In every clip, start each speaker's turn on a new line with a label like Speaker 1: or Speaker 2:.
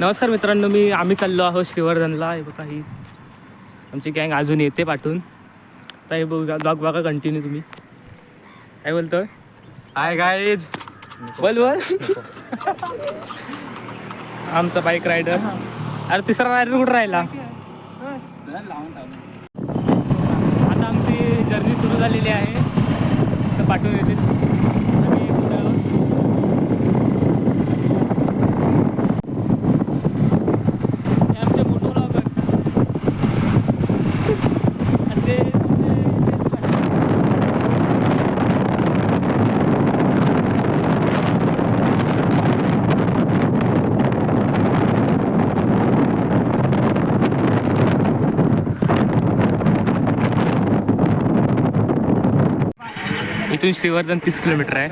Speaker 1: नमस्कार मित्रांनो मी आम्ही चाललो आहोत श्रीवर्धनला. हे बघा ही आमची गँग अजून येते पाठवून आता हे बघा ब्लॉग बघा कंटिन्यू तुम्ही. काय बोलतोय?
Speaker 2: हाय गाईज
Speaker 1: बोल बोल. आमचा बाईक रायडर अरे तिसरा रायडर कुठं राहिला? आता आमची जर्नी सुरू झालेली आहे. तर पाठवून येते आम्ही कुठं आहोत? हे आमचे मोठो ब्लॉगर आणि ते- ते- इथून श्रीवर्धन तीस किलोमीटर आहे.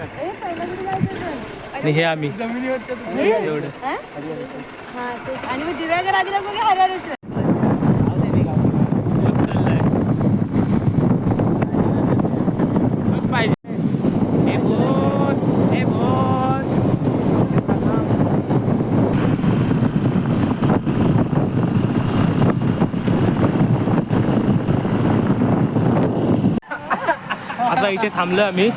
Speaker 1: आणि हे आम्ही. एवढं.
Speaker 3: आणि मग दिव्यागर
Speaker 1: पाहिजे हे बोल हे बोल आता इथे थांबलो आम्ही.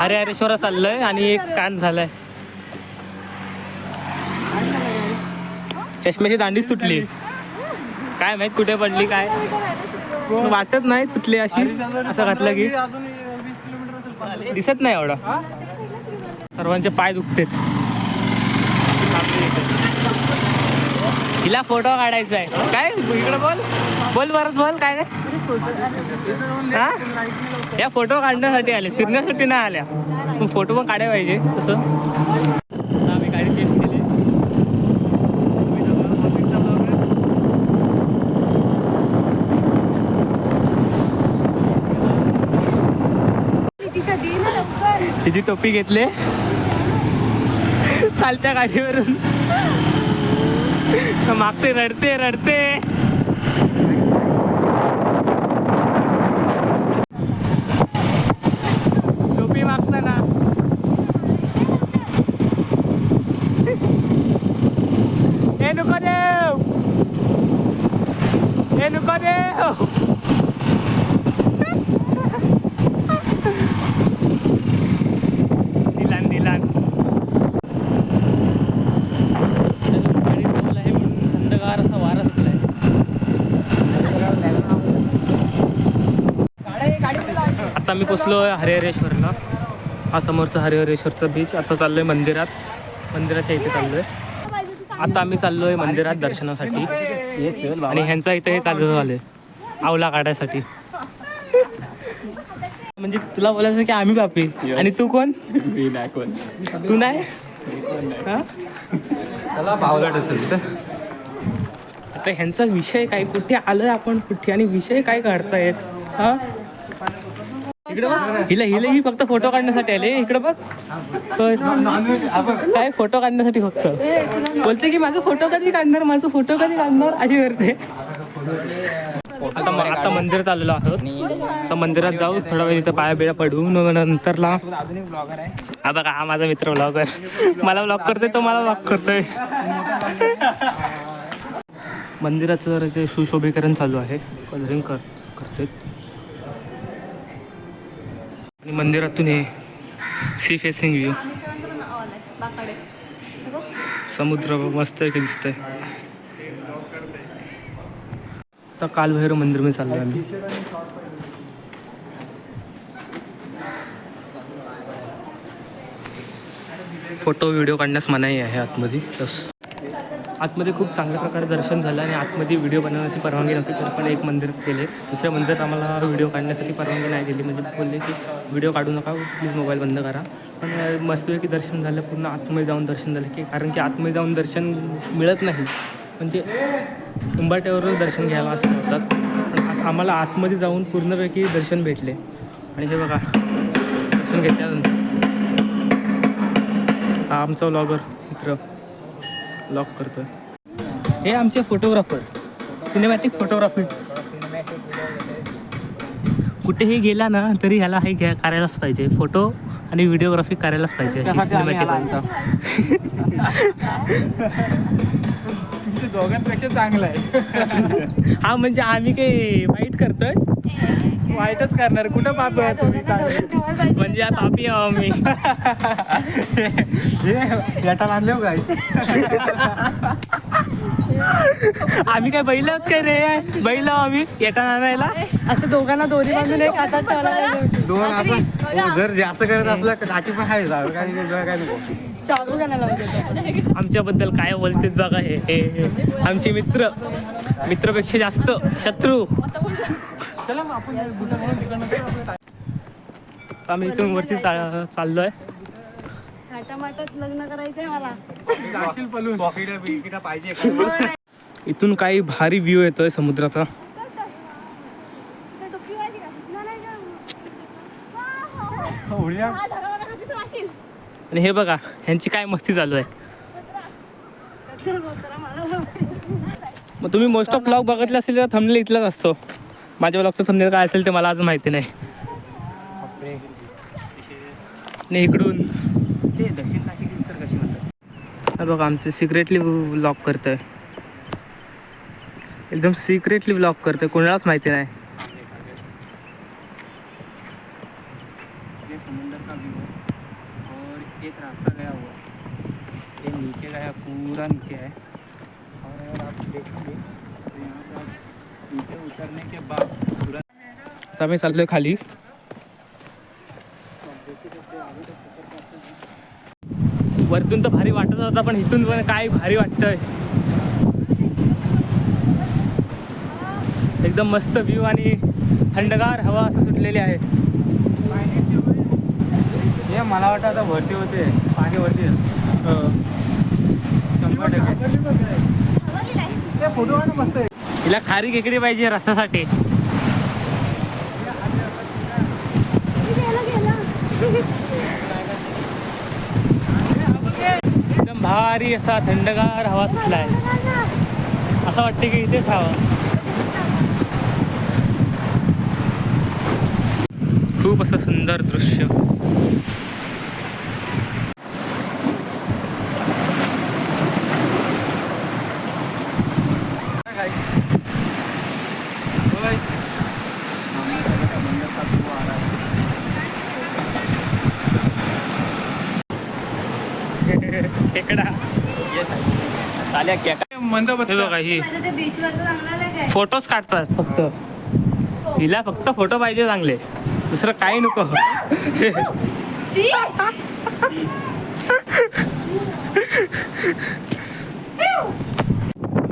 Speaker 1: अरे हरेश्वरा चाललोय आणि एक कान झालाय. चष्म्याची दांडीच तुटली. काय माहीत कुठे पडली काय? वाटत नाही तुटली अशी. असं घातलं की. दिसत नाही एवढा. सर्वांचे पाय दुखतेत. हिला फोटो काढायचा आहे काय इकडे बोल. बोल परत बोल काय हा? या फोटो काढण्यासाठी आले फिरण्यासाठी नाही आल्या. पण फोटो पण काढायला पाहिजे तसं. आम्ही गाडी चेंज केली. तिची टोपी घेतले? चालत्या गाडीवरून. मागते रडते रडते टोपी मागताना ए नको देव ए नको देव दिलान दिलान गाडी जवळ आहे म्हणून थंडगार असा वारा सुटलाय पोचलो हरिहरेश्वरला. हा समोरचा हरिहरेश्वरचा बीच आता चाललोय मंदिरात. मंदिराच्या इथे चाललोय. आता आम्ही चाललोय मंदिरात दर्शनासाठी. आणि ह्यांचा इथे हे चालू झाले आवला काढायसाठी. म्हणजे तुला बोलायचं की आम्ही बापी. आणि तू कोण?
Speaker 2: मी नाही कोण.
Speaker 1: तू नाही? हा?
Speaker 2: चला पावलाट असेल तर
Speaker 1: आता ह्यांचा विषय काय? कुठे आलोय आपण? कुठे? आणि विषय काय काढतायत? हा? इकडे बघ. हिला हिला ही फक्त फोटो काढण्यासाठी आले. इकडे बघ. काय? फोटो काढण्यासाठी फक्त? बोलते की माझा फोटो कधी काढणार? माझा फोटो कधी काढणार? अशी करते. आता आता मंदिरात आलेलो आहोत. आता मंदिरात जाऊ. थोडा वेळ इथं पाया बिया पडू. नंतरला हा बघा हा माझा मित्र ब्लॉगर मला ब्लॉग करतोय तो मला ब्लॉग करतोय. मंदिराचं जर इथे सुशोभीकरण चालू आहे. कलरिंग कर करते आणि मंदिरातून हे सी फेसिंग व्ह्यू समुद्र मस्त आहे की दिसतंय. आता कालभैरव मंदिर मी चाललो आम्ही. फोटो व्हिडिओ काढण्यास मनाई आहे आतमध्ये. तस आतमध्ये खूप चांगल्या प्रकारे दर्शन झालं आणि आतमध्ये व्हिडिओ बनवण्याची परवानगी नव्हती तरी पण एक मंदिर केले. दुसऱ्या मंदिरात आम्हाला व्हिडिओ काढण्यासाठी परवानगी नाही दिली. म्हणजे बोलले की व्हिडिओ काढू नका प्लीज मोबाईल बंद करा. पण मस्तपैकी दर्शन झालं पूर्ण आतमध्ये जाऊन दर्शन झालं की कारण की आतमध्ये जाऊन दर्शन मिळत नाही. म्हणजे उंबाट्यावरच दर्शन घ्यायला असं होतात. पण आत- आम्हाला आतमध्ये जाऊन पूर्णपैकी दर्शन भेटले. आणि हे बघा दर्शन घेतल्यानंतर. हा आमचा व्लॉगर मित्र. लॉक करतोय. हे आमचे फोटोग्राफर सिनेमॅटिक फोटोग्राफी कुठेही गेला ना तरी ह्याला हे घ्या करायलाच पाहिजे. फोटो आणि व्हिडिओग्राफी करायलाच पाहिजे अशी सिनेमॅटिक
Speaker 2: दोघांपेक्षा चांगलं आहे.
Speaker 1: हा म्हणजे आम्ही काही वाईट करतोय?
Speaker 2: वाईटच करणार. कुठं पाप आहे तुम्ही?
Speaker 1: म्हणजे आता पापी आहो आम्ही.
Speaker 2: हे याटा आणले हो काय
Speaker 1: आम्ही काय बैल आहोत काय रे? बैल आहो आम्ही. येता आणायला?
Speaker 3: असं दोघांना दोरी बांधून एक हातात ठेवला पाहिजे.
Speaker 2: दोन आपण. जर जास्त करत असलं तर काठी पण आहे जाऊ काय काय नको.
Speaker 1: आमच्याबद्दल काय बोलतेत बघा हे हे हे. आमचे मित्र. मित्रपेक्षा जास्त शत्रू.
Speaker 2: चला मग आपण बुटा म्हणून तिकडनं जाऊ. आपलं
Speaker 1: आम्ही इथून वरती चा- चाललोय.
Speaker 3: थाटामाटात लग्न करायचंय मला.
Speaker 2: टाक. जाशील पळून पॉकेट बिकिटा पाहिजे का?
Speaker 1: इथून काही भारी व्ह्यू येतोय समुद्राचा.
Speaker 2: उड्या.
Speaker 1: आणि. हे बघा ह्यांची काय मस्ती चालू आहे. मग तुम्ही मोस्ट ऑफ ब्लॉग बघितले असेल तर थंबनेल इथलाच असतो. माझ्या ब्लॉगचं थंबनेल काय असेल ते मला अजून माहिती नाही. आणि इकडून. ते दक्षिण नाशिक कशी म्हणतात? बघा आमचे सिक्रेटली ब्लॉग करतोय. एकदम सिक्रेटली ब्लॉग करतोय. कोणालाच माहिती नाही. ये समुंदर का व्यू और एक रास्ता गया हुआ. ये नीचे गया पूरा नीचे है. उतरने के बाद आता आम्ही चाललोय खाली. वरतून तर भारी वाटत होता पण इथून पण काय भारी वाटतंय. एकदम मस्त व्ह्यू आणि थंडगार हवा असं सुटलेली आहे.
Speaker 2: हे मला वाटतं आता भरती होते पाणी वरती आहे. शंभर टक्के. फोटो मस्त आहे.
Speaker 1: हिला खारी खेकडी पाहिजे रस्त्यासाठी. एकदम भारी असा थंडगार हवा सुटला आहे असं वाटते की इथेच हवा. खूप असं सुंदर दृश्य खेकडा चाल्या खेकडा
Speaker 2: मंद
Speaker 1: हे बघा ही काढतात फक्त. हिला फक्त फोटो पाहिजे चांगले. दुसरं काही नको. हा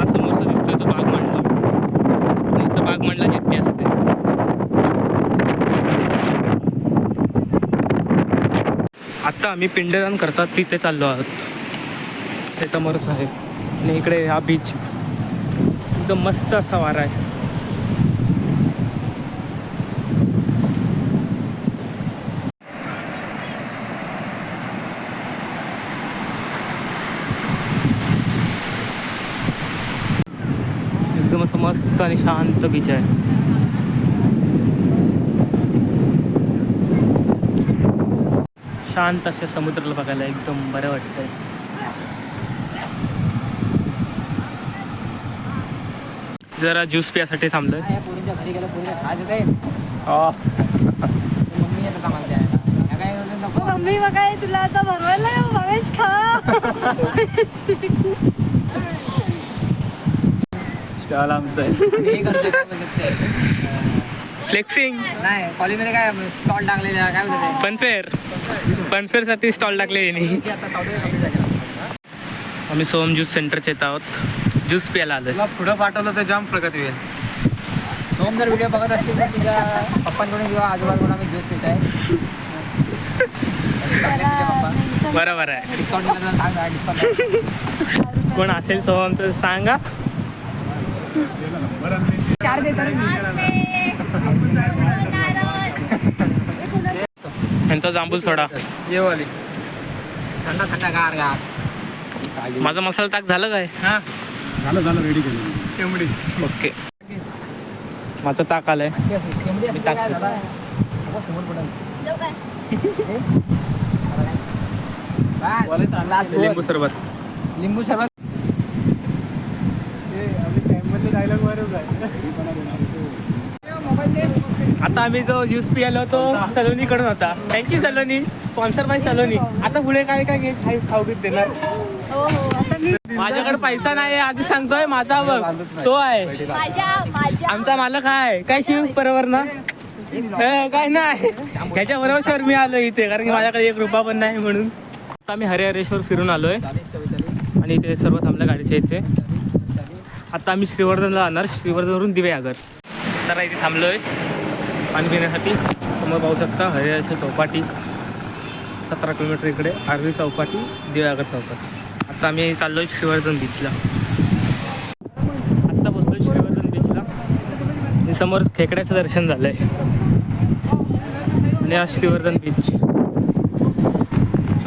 Speaker 1: समोरचा दिसतोय तो बाग मांडला आणि इथं बाग मांडला जेट्टी असते. आता आम्ही पिंडदान करतात तिथे चाललो आहोत. ते समोरच आहे. आणि इकडे हा बीच एकदम मस्त असा वारा आहे. एकदम असं मस्त आणि शांत बीच आहे. शांत अशा समुद्राला बघायला एकदम बरं वाटतंय. जरा ज्यूस पियासाठी थांबलोय.
Speaker 4: पोरीच्या घरी गेलो पोरीला खायचं काय
Speaker 1: आ,
Speaker 4: मम्मी येतं कामाला द्यायला काय
Speaker 3: मम्मी बघा हे तुला आता भरवायला महेश खा.
Speaker 2: स्टॉल आमचं आहे.
Speaker 4: काय.
Speaker 1: फ्लेक्सिंग.
Speaker 4: नाही कॉलेजमध्ये काय स्टॉल टाकलेले आहे, काय म्हणतात
Speaker 1: फनफेअर फनफेअरसाठी स्टॉल टाकले यांनी
Speaker 4: ते? ते आता चौदा कंप्लीट झाले
Speaker 1: आम्ही सोहम ज्यूस सेंटरचे येत आहोत. ज्यूस प्यायला आलोय.
Speaker 2: तुला पुढं पाठवलं तर जाम प्रगती होईल.
Speaker 4: सोम जर व्हिडिओ बघत असशील तर तुझ्या पप्पांकडून किंवा आजोबांकडून आम्ही ज्यूस पित आहे
Speaker 1: बरोबर आहे.
Speaker 4: डिस्काउंट दिला तर सांग डिस्काउंट
Speaker 1: कोण असेल सोहम तर सांगा.
Speaker 4: चार देतात
Speaker 1: त्यांचा जांभूल सोडा.
Speaker 2: ये वाली.
Speaker 4: थंड थंड गार गार.
Speaker 1: माझा मसाला टाक झालं काय?
Speaker 2: हा. झालं झालं रेडी केलं. शेंबडी
Speaker 1: ओके. माझं ताक आलंय.
Speaker 4: पडेल लास्ट
Speaker 1: लिंबू सरबत.
Speaker 4: लिंबू सरबत.
Speaker 1: आता आम्ही जो ज्यूस पियालो तो सलोनी कडून होता thank you Saloni. Sponsor by Saloni. आता पुढे काय काय घे खाऊ देणार?
Speaker 3: मी
Speaker 1: माझ्याकडे पैसा नाही आधी सांगतोय माझा बघ तो आहे. आमचा मालक आहे. काय शिव बरोबर ना? काय नाही. ह्याच्या बरोबर मी आलो इथे कारण की माझ्याकडे एक रुपया पण नाही म्हणून. आता मी हरिहरेश्वर फिरून आलोय. आणि इथे सर्व थांबल्या गाडीच्या इथे. आता आम्ही श्रीवर्धनला जाणार. श्रीवर्धनवरून दिव्यागर तर इथे थांबलोय. पाणी पिण्यासाठी. समोर पाहू शकता हरिहरेश्वर चौपाटी. सतरा किलोमीटर इकडे आर्वी चौपाटी दिव्यागर चौपाटी. आता आम्ही चाललोय श्रीवर्धन बीचला आत्ता बसलो श्रीवर्धन बीचला आणि समोर खेकड्याचं दर्शन झालंय. आणि हा श्रीवर्धन बीच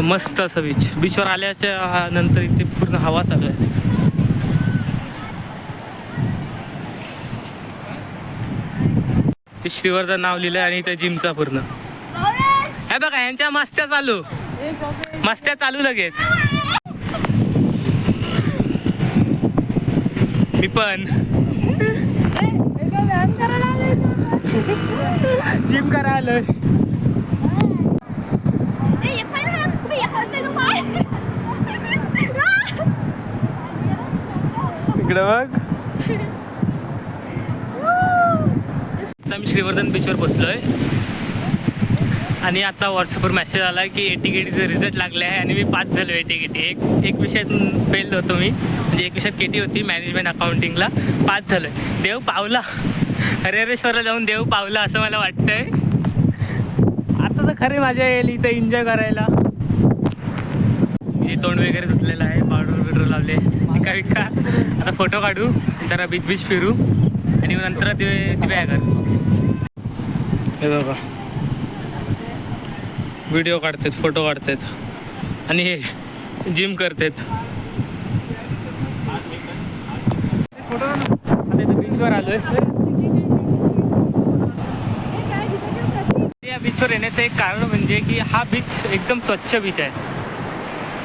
Speaker 1: मस्त असं बीच बीचवर आल्याच्यानंतर इथे पूर्ण हवा चालू आहे. ते श्रीवर्धन नाव लिहिलंय आणि इथे जिमचा पूर्ण. हे बघा यांच्या मस्त्या चालू. मस्त्या चालू लगेच मी पण
Speaker 3: व्यायाम करायला आलोय.
Speaker 1: जिम करा आलोय
Speaker 3: ए, एक पाय नाही, तुम्ही एक हात नाही, तो पाय.
Speaker 1: इकडे बघ. आता मी श्रीवर्धन बीचवर बसलोय. आणि आता व्हॉट्सअपवर मेसेज आला की एटी केटीचं रिझल्ट लागले आहे आणि मी पास झालो एटी केटी एक एक विषयात फेल होतो मी. म्हणजे एक विषयात केटी होती मॅनेजमेंट अकाउंटिंगला पास झालं. देव पावला. हरिहरेश्वरला जाऊन देव पावला असं मला वाटतंय. आता तर खरे मजा येईल इथं एन्जॉय करायला. हे तोंड वगैरे धुतलेलं आहे पावडर बिडर लावले. टिका विका. आता फोटो काढू जरा बीच बीच फिरू. आणि मग नंतर दिवे दिव्यागर हे बाबा व्हिडिओ काढतात फोटो काढतात. आणि हे जिम करतात आता इथं बीचवर आलोय. या बीचवर येण्याचं एक कारण म्हणजे की हा बीच एकदम स्वच्छ बीच आहे.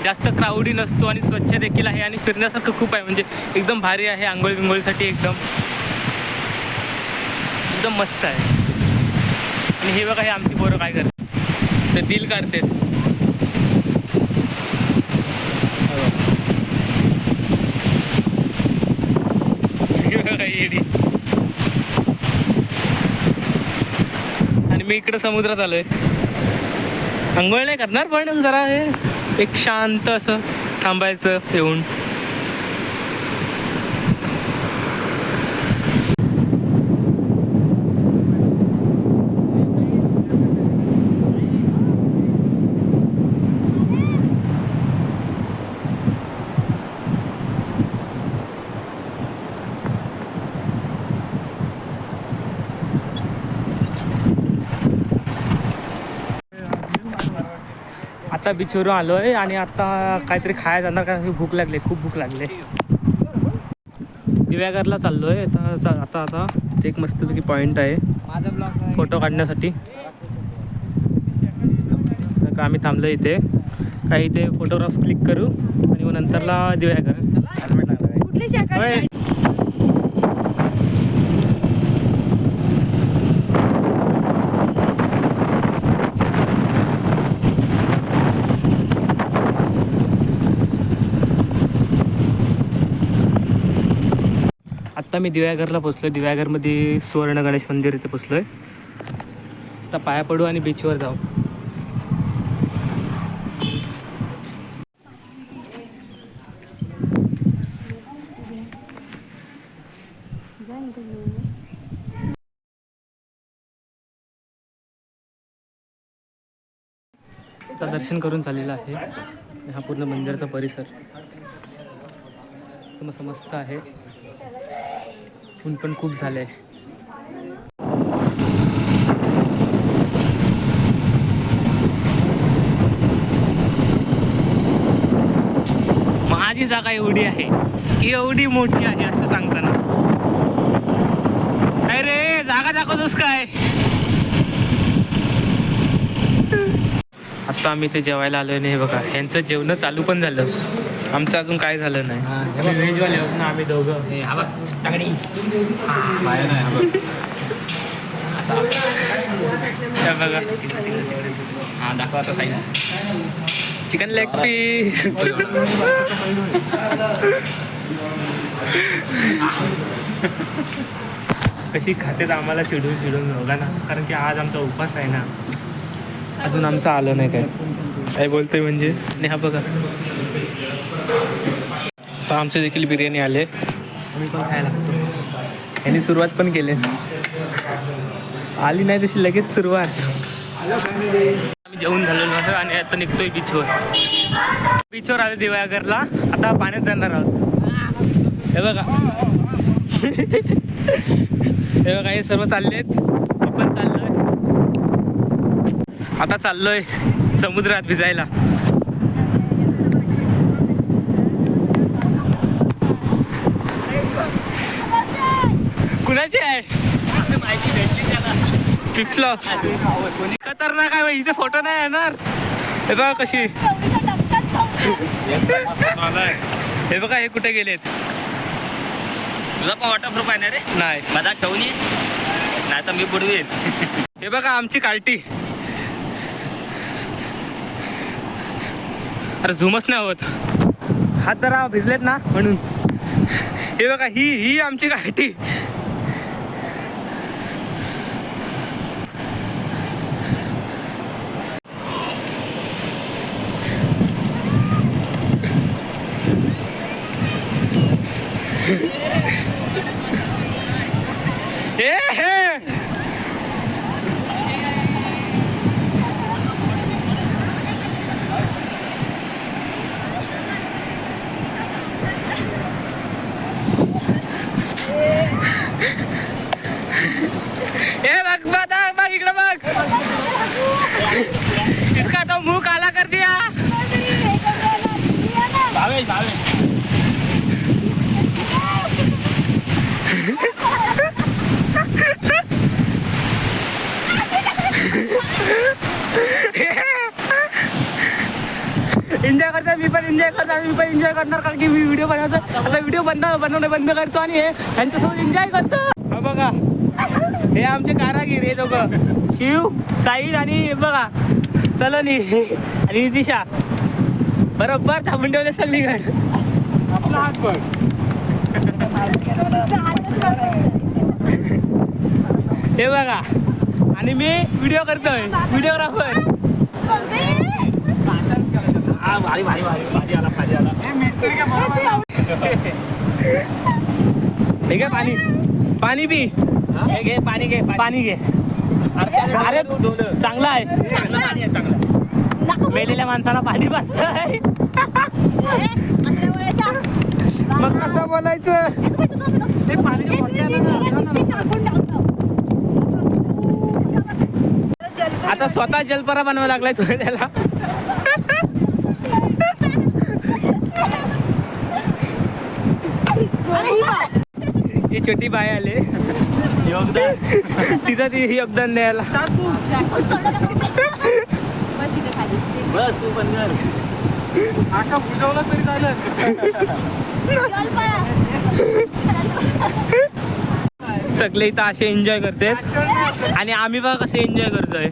Speaker 1: जास्त क्राऊडी नसतो आणि स्वच्छ देखील आहे आणि फिरण्यासारखं खूप आहे. म्हणजे एकदम भारी आहे आंघोळी बिंघोळीसाठी एकदम एकदम मस्त आहे. आणि हे बघा हे आमची पोरं काय करतात. ते दिल काढतात हे बघा येडी. आणि मी इकडं समुद्रात आलोय. आंघोळ नाही करणार पण जरा हे एक शांत असं थांबायचं येऊन. आता बीचवरून आलो आहे आणि आता काहीतरी खायला जाणार कारण की भूक लागली खूप भूक लागली. दिव्यागरला चाललो आहे आता चा- आता आता ते एक मस्तपैकी पॉईंट आहे. फोटो काढण्यासाठी. का आम्ही थांबलो इथे. काही इथे फोटोग्राफ्स क्लिक करू आणि मग नंतरला दिव्यागर आत्ता मी दिव्यागरला पोचलो आहे दिव्यागरमध्ये सुवर्ण गणेश मंदिर इथे पोचलो आहे आता पाया पडू आणि बीचवर जाऊ. आता दर्शन करून चाललेलं आहे. हा पूर्ण मंदिराचा परिसर. एकदम मस्त आहे. ऊन पण खूप झालं आहे माझी जागा एवढी आहे एवढी मोठी आहे असं सांगताना. अरे जागा दाखवतोस काय? आत्ता आम्ही इथे जेवायला आलो नाही बघा यांचं जेवण चालू पण झालं. आमचं अजून काय झालं नाही. आम्ही व्हेजवाले आहोत ना आम्ही दोघं. हे बघा
Speaker 4: हा दाखवा आता साईड
Speaker 1: चिकन लेग पीस कशी खातेत आम्हाला चिडून चिडून बघा ना कारण की आज आमचा उपास आहे ना. अजून आमचं आलं नाही काय. काय बोलतोय म्हणजे आणि हा बघा. तर आमचे देखील बिर्याणी आले. आम्ही पण खायला लागतो. यांनी सुरुवात पण केली. आली नाही तशी लगेच सुरुवात. आम्ही जेवून झालेलो आहे आणि आता निघतोय बीचवर बीचवर आलो देवागरला आता पाण्यात जाणार आहोत. हे बघा. हे बघा हे सर्व चाललेत. मी पण चाललोय. आता चाललोय समुद्रात भिजायला. कुणाची आहे? फिफ्लॉप खतरनाक आहे हिचे फोटो नाही येणार. हे बघा कशी. हे बघा हे कुठे गेलेत?
Speaker 4: तुझा पण वॉटरप्रूफ आहे ना रे?
Speaker 1: नाही.
Speaker 4: मजाक ठेवून ये. नाही तर मी बुडवीन.
Speaker 1: हे बघा आमची कार्टी अरे झुमच नाही होत. हात जरा भिजलेत ना म्हणून. हे बघा ही ही आमची कार्टी
Speaker 4: Yeah.
Speaker 1: एन्जॉय करणार कारण की मी व्हिडिओ बनवतो. आता व्हिडिओ बंद बनवणं बंद करतो आणि हे त्यांच्यासोबत एन्जॉय करतो. हा बघा. हे आमचे कारागीर हे दोघं. शिव साईद आणि बघा. चलनी आणि नितिशा. बरोबर थांबून ठेवले सगळीकडे.
Speaker 2: आपला हात बघ
Speaker 1: हे बघा. आणि मी व्हिडिओ करतोय. व्हिडिओग्राफर
Speaker 4: भारी भारी भारी भाजी आला भाजी आला
Speaker 2: हे मिस्त्री का बरोबर
Speaker 1: हे घे पाणी. पाणी पी.
Speaker 4: हे? घे पाणी घे
Speaker 1: पाणी. घे. अरे चांगला आहे.
Speaker 4: चांगलं आहे.
Speaker 1: मेलेल्या माणसाला पाणी पाजतंय
Speaker 2: मग कसं बोलायचं?
Speaker 1: आता स्वतः जलपरा बनवायला लागलाय तुला त्याला. ही छोटी बाय आले. योगदान? तिचं ती योगदान द्यायला.
Speaker 4: बस तू पण
Speaker 2: आका बुजवलं तरी चालेल.
Speaker 1: सगळे इथं असे एन्जॉय करतात आणि आम्ही बघा कसे एन्जॉय करतोय.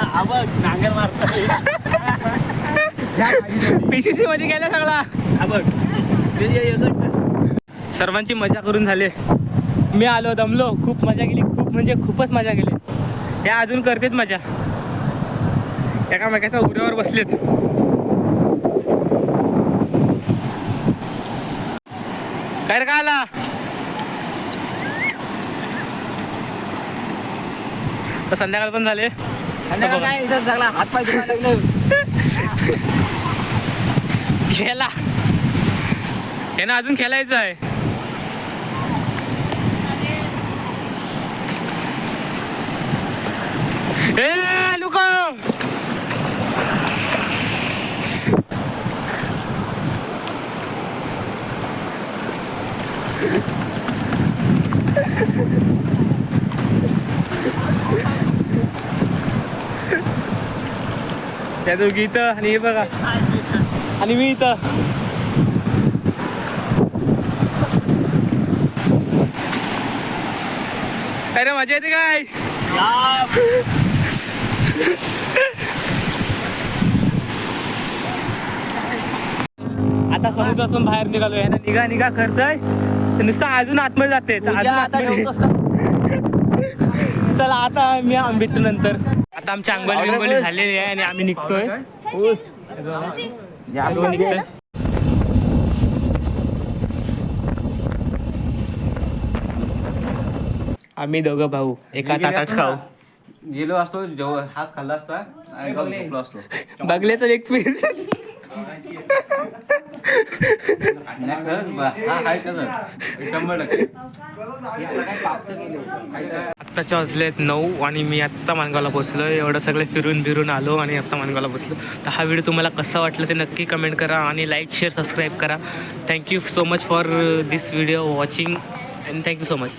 Speaker 4: हा बघ नांगर मारतोय.
Speaker 1: पीसीसी मध्ये गेला सगळा.
Speaker 4: हा बघ.
Speaker 1: सर्वांची मजा करून झाले. मी आलो दमलो. खूप मजा केली. खूप म्हणजे खूपच मजा केली. हे अजून करतेत मजा. एकामेकाच्या उड्यावर बसलेत. काय रे काय आला? तर संध्याकाळ पण झाले.
Speaker 4: संध्याकाळ काय इथं सगळा हात पाय दुखायला लागले.
Speaker 1: गेला. हे ना अजून खेळायचं आहे. ए लुको त्या दोघी इथं आणि हे बघा आणि मी इथं अरे मजा येते काय समुद्रातून बाहेर निघालोय. यांना निघा निघा करतय तर नुसतं अजून आतमध्ये जाते तर. चला आता मी आम्ही भेटतो नंतर. आता आमची आंघोळी बिंगोळी झालेली आहे आणि आम्ही निघतोय. आम्ही दोघं भाऊ एका ताटात खाऊ.
Speaker 2: गेलो असतो जेव हात खाल्ला असता आणि असतो.
Speaker 1: बघल्याचं एक पीस
Speaker 2: नाही, खरंच बा. हा आहे शंभर टक्के
Speaker 1: आत्ताच्या वाजलेत नऊ आणि मी आत्ता मानगावला पोचलो एवढं सगळं फिरून फिरून आलो आणि आत्ता मानगावला पोचलो तर हा व्हिडिओ तुम्हाला कसा वाटला ते नक्की कमेंट करा आणि लाईक शेअर सबस्क्राईब करा. Thank you so much for this video watching and thank you so much